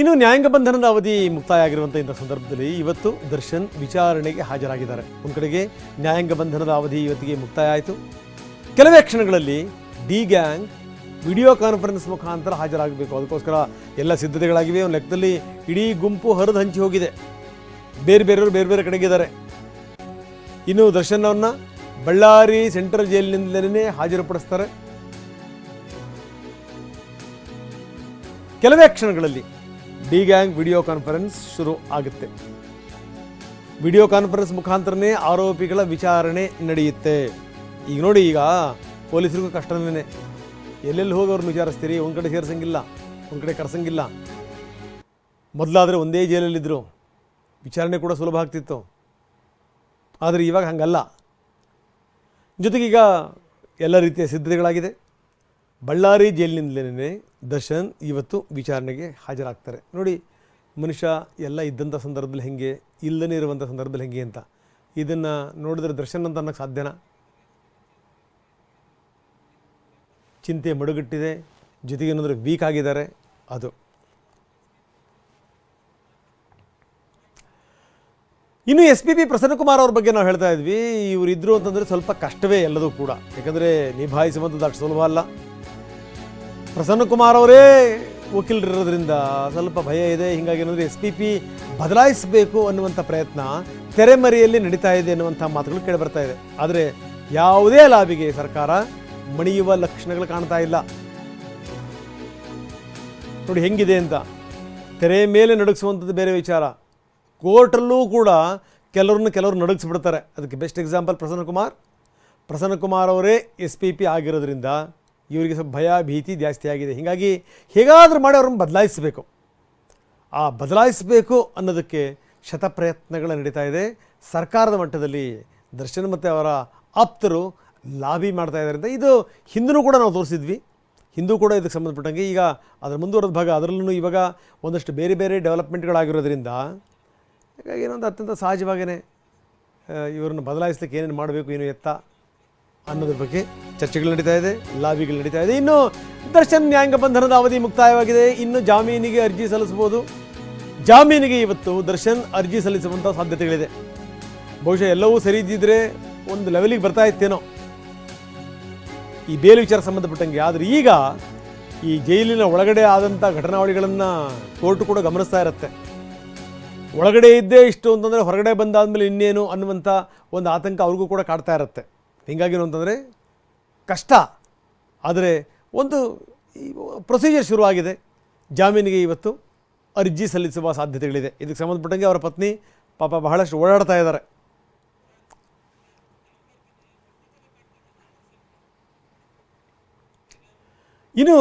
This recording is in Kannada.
ಇನ್ನು ನ್ಯಾಯಾಂಗ ಬಂಧನದ ಅವಧಿ ಮುಕ್ತಾಯ ಆಗಿರುವಂಥ ಇಂಥ ಸಂದರ್ಭದಲ್ಲಿ ಇವತ್ತು ದರ್ಶನ್ ವಿಚಾರಣೆಗೆ ಹಾಜರಾಗಿದ್ದಾರೆ. ಒಂದು ಕಡೆಗೆ ನ್ಯಾಯಾಂಗ ಬಂಧನದ ಅವಧಿ ಇವತ್ತಿಗೆ ಮುಕ್ತಾಯ ಆಯಿತು. ಕೆಲವೇ ಕ್ಷಣಗಳಲ್ಲಿ ಡಿ ಗ್ಯಾಂಗ್ ವಿಡಿಯೋ ಕಾನ್ಫರೆನ್ಸ್ ಮುಖಾಂತರ ಹಾಜರಾಗಬೇಕು. ಅದಕ್ಕೋಸ್ಕರ ಎಲ್ಲ ಸಿದ್ಧತೆಗಳಾಗಿವೆ. ಒಂದು ಲೆಕ್ಕದಲ್ಲಿ ಇಡೀ ಗುಂಪು ಹರಿದು ಹಂಚಿ ಹೋಗಿದೆ. ಬೇರೆ ಬೇರೆಯವರು ಬೇರೆ ಬೇರೆ ಕಡೆಗಿದ್ದಾರೆ. ಇನ್ನು ದರ್ಶನ್ ಅವ್ರನ್ನ ಬಳ್ಳಾರಿ ಸೆಂಟ್ರಲ್ ಜೈಲಿನಿಂದಲೇ ಹಾಜರುಪಡಿಸ್ತಾರೆ. ಕೆಲವೇ ಕ್ಷಣಗಳಲ್ಲಿ ಡಿ ಗ್ಯಾಂಗ್ ವಿಡಿಯೋ ಕಾನ್ಫರೆನ್ಸ್ ಶುರು ಆಗುತ್ತೆ. ವಿಡಿಯೋ ಕಾನ್ಫರೆನ್ಸ್ ಮುಖಾಂತರನೇ ಆರೋಪಿಗಳ ವಿಚಾರಣೆ ನಡೆಯುತ್ತೆ. ಈಗ ನೋಡಿ, ಈಗ ಪೊಲೀಸರಿಗೂ ಕಷ್ಟನೇ ಎಲ್ಲೆಲ್ಲಿ ಹೋಗಿ ಅವ್ರನ್ನ ವಿಚಾರಿಸ್ತೀರಿ? ಒಂದು ಕಡೆ ಸೇರಿಸಂಗಿಲ್ಲ, ಒಂದು ಕಡೆ ಕರೆಸಂಗಿಲ್ಲ. ಮೊದಲಾದರೆ ಒಂದೇ ಜೈಲಲ್ಲಿದ್ದರು ವಿಚಾರಣೆ ಕೂಡ ಸುಲಭ ಆಗ್ತಿತ್ತು. ಆದರೆ ಇವಾಗ ಜೊತೆಗೆ ಜೊತೆಗೀಗ ಎಲ್ಲ ರೀತಿಯ ಸಿದ್ಧತೆಗಳಾಗಿದೆ. ಬಳ್ಳಾರಿ ಜೈಲಿನಿಂದಲೇ ದರ್ಶನ್ ಇವತ್ತು ವಿಚಾರಣೆಗೆ ಹಾಜರಾಗ್ತಾರೆ. ನೋಡಿ, ಮನುಷ್ಯ ಎಲ್ಲ ಇದ್ದಂಥ ಸಂದರ್ಭದಲ್ಲಿ ಹೇಗೆ, ಇಲ್ಲದೇ ಇರುವಂಥ ಸಂದರ್ಭದಲ್ಲಿ ಹೇಗೆ ಅಂತ. ಇದನ್ನು ನೋಡಿದ್ರೆ ದರ್ಶನ್ ಅಂತ ಅನ್ನೋಕ್ಕೆ ಸಾಧ್ಯನಾ? ಚಿಂತೆ ಮಡುಗಟ್ಟಿದೆ, ಜೊತೆಗೆ ಏನಂದರೆ ವೀಕ್ ಆಗಿದ್ದಾರೆ? ಅದು. ಇನ್ನು ಎಸ್ ಪಿ ಪಿ ಪ್ರಸನ್ನಕುಮಾರ್ ಅವ್ರ ಬಗ್ಗೆ ನಾವು ಹೇಳ್ತಾ ಇದ್ವಿ. ಇವರು ಇದ್ರು ಅಂತಂದರೆ ಸ್ವಲ್ಪ ಕಷ್ಟವೇ ಎಲ್ಲದೂ ಕೂಡ. ಯಾಕಂದರೆ ನಿಭಾಯಿಸುವಂಥದ್ದು ಅಷ್ಟು ಸುಲಭ ಅಲ್ಲ. ಪ್ರಸನ್ನಕುಮಾರ್ ಅವರೇ ವಕೀಲರಿರೋದ್ರಿಂದ ಸ್ವಲ್ಪ ಭಯ ಇದೆ. ಹೀಗಾಗಿ ಏನಂದರೆ ಎಸ್ ಪಿ ಪಿ ಬದಲಾಯಿಸಬೇಕು ಅನ್ನುವಂಥ ಪ್ರಯತ್ನ ತೆರೆಮರೆಯಲ್ಲಿ ನಡೀತಾ ಇದೆ ಅನ್ನುವಂಥ ಮಾತುಗಳು ಕೇಳಿ ಬರ್ತಾ ಇದೆ. ಆದರೆ ಯಾವುದೇ ಲಾಭಿಗೆ ಸರ್ಕಾರ ಮಣಿಯುವ ಲಕ್ಷಣಗಳು ಕಾಣ್ತಾ ಇಲ್ಲ. ನೋಡಿ ಹೆಂಗಿದೆ ಅಂತ. ತೆರೆ ಮೇಲೆ ನಡಗಿಸುವಂಥದ್ದು ಬೇರೆ ವಿಚಾರ. ಕೋರ್ಟಲ್ಲೂ ಕೂಡ ಕೆಲವ್ರನ್ನ ಕೆಲವರು ನಡಗಿಸ್ಬಿಡ್ತಾರೆ. ಅದಕ್ಕೆ ಬೆಸ್ಟ್ ಎಕ್ಸಾಂಪಲ್ ಪ್ರಸನ್ನ ಕುಮಾರ್ ಪ್ರಸನ್ನ ಕುಮಾರ್ ಅವರೇ ಎಸ್ ಪಿ ಪಿ ಆಗಿರೋದ್ರಿಂದ ಇವರಿಗೆ ಸ್ವಲ್ಪ ಭಯ, ಭೀತಿ ಜಾಸ್ತಿ ಆಗಿದೆ. ಹೀಗಾಗಿ ಹೇಗಾದರೂ ಮಾಡಿ ಅವ್ರನ್ನ ಬದಲಾಯಿಸಬೇಕು. ಆ ಬದಲಾಯಿಸಬೇಕು ಅನ್ನೋದಕ್ಕೆ ಶತಪ್ರಯತ್ನಗಳು ನಡೀತಾ ಇದೆ. ಸರ್ಕಾರದ ಮಟ್ಟದಲ್ಲಿ ದರ್ಶನ್ ಮತ್ತು ಅವರ ಆಪ್ತರು ಲಾಬಿ ಮಾಡ್ತಾ ಇದ್ದಾರೆ ಅಂತ. ಇದು ಹಿಂದೂ ಕೂಡ ನಾವು ತೋರಿಸಿದ್ವಿ. ಹಿಂದೂ ಕೂಡ ಇದಕ್ಕೆ ಸಂಬಂಧಪಟ್ಟಂಗೆ ಈಗ ಅದರ ಮುಂದುವರೆದ ಭಾಗ, ಅದರಲ್ಲೂ ಇವಾಗ ಒಂದಷ್ಟು ಬೇರೆ ಬೇರೆ ಡೆವಲಪ್ಮೆಂಟ್ಗಳಾಗಿರೋದ್ರಿಂದ ಹೀಗಾಗಿ ಏನೊಂದು ಅತ್ಯಂತ ಸಹಜವಾಗೇ ಇವರನ್ನು ಬದಲಾಯಿಸ್ಲಿಕ್ಕೆ ಏನೇನು ಮಾಡಬೇಕು, ಏನು ಎತ್ತ ಅನ್ನೋದ್ರ ಬಗ್ಗೆ ಚರ್ಚೆಗಳು ನಡೀತಾ ಇದೆ, ಲಾಬಿಗಳು ನಡೀತಾ ಇದೆ. ಇನ್ನು ದರ್ಶನ್ ನ್ಯಾಯಾಂಗ ಬಂಧನದ ಅವಧಿ ಮುಕ್ತಾಯವಾಗಿದೆ. ಇನ್ನು ಜಾಮೀನಿಗೆ ಅರ್ಜಿ ಸಲ್ಲಿಸಬಹುದು. ಜಾಮೀನಿಗೆ ಇವತ್ತು ದರ್ಶನ್ ಅರ್ಜಿ ಸಲ್ಲಿಸುವಂಥ ಸಾಧ್ಯತೆಗಳಿದೆ. ಬಹುಶಃ ಎಲ್ಲವೂ ಸರಿ ಇದ್ದಿದ್ರೆ ಒಂದು ಲೆವೆಲಿಗೆ ಬರ್ತಾ ಇತ್ತೇನೋ. ಈ ಬೇಲ್ ವಿಚಾರ ಸಂಬಂಧಪಟ್ಟಂಗೆ, ಆದರೆ ಈಗ ಈ ಜೈಲಿನ ಒಳಗಡೆ ಆದಂಥ ಘಟನಾವಳಿಗಳನ್ನು ಕೋರ್ಟ್ ಕೂಡ ಗಮನಿಸ್ತಾ ಇರುತ್ತೆ. ಒಳಗಡೆ ಇದ್ದೇ ಇಷ್ಟು ಅಂತಂದರೆ ಹೊರಗಡೆ ಬಂದಾದ್ಮೇಲೆ ಇನ್ನೇನು ಅನ್ನುವಂಥ ಒಂದು ಆತಂಕ ಅವ್ರಿಗೂ ಕೂಡ ಕಾಡ್ತಾ ಇರುತ್ತೆ. ಹೀಗಾಗಿ ಏನು ಅಂತಂದರೆ ಕಷ್ಟ. ಆದರೆ ಒಂದು ಪ್ರೊಸೀಜರ್ ಶುರುವಾಗಿದೆ. ಜಾಮೀನಿಗೆ ಇವತ್ತು ಅರ್ಜಿ ಸಲ್ಲಿಸುವ ಸಾಧ್ಯತೆಗಳಿದೆ. ಇದಕ್ಕೆ ಸಂಬಂಧಪಟ್ಟಂಗೆ ಅವರ ಪತ್ನಿ ಪಾಪ ಬಹಳಷ್ಟು ಓಡಾಡ್ತಾ ಇದ್ದಾರೆ. ಇನ್ನು